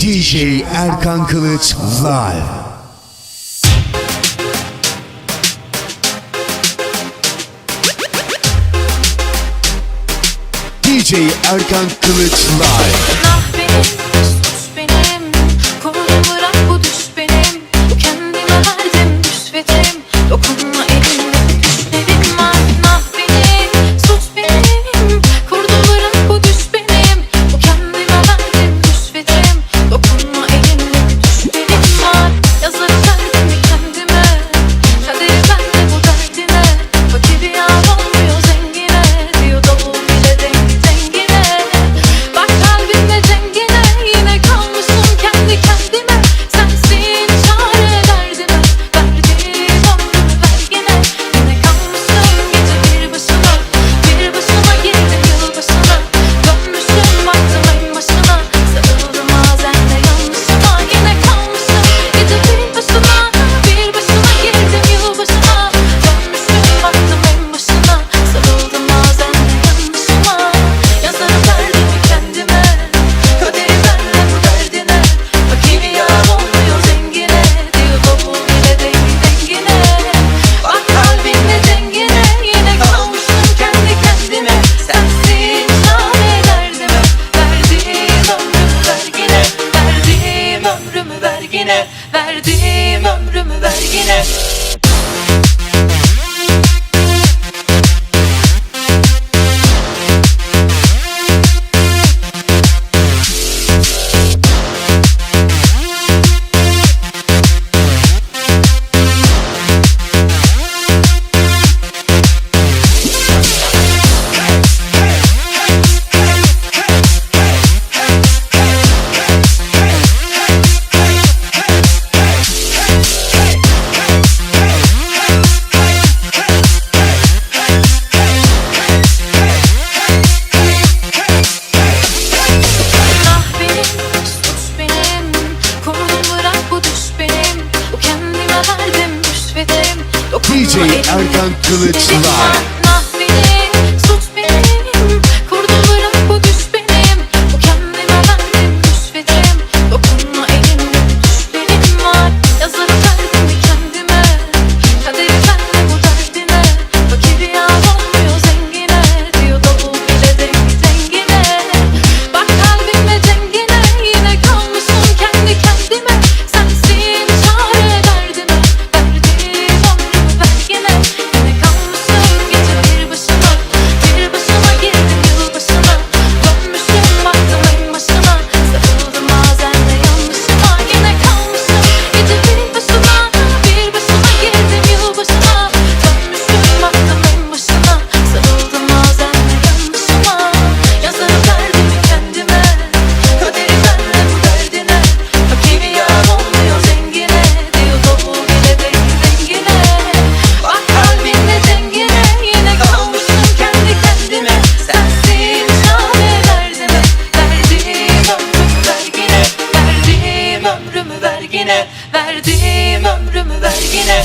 DJ Erkan Kılıç Live. DJ Erkan Kılıç Live. it. DJ Erkan live. yine. Verdiğim ömrümü ver yine.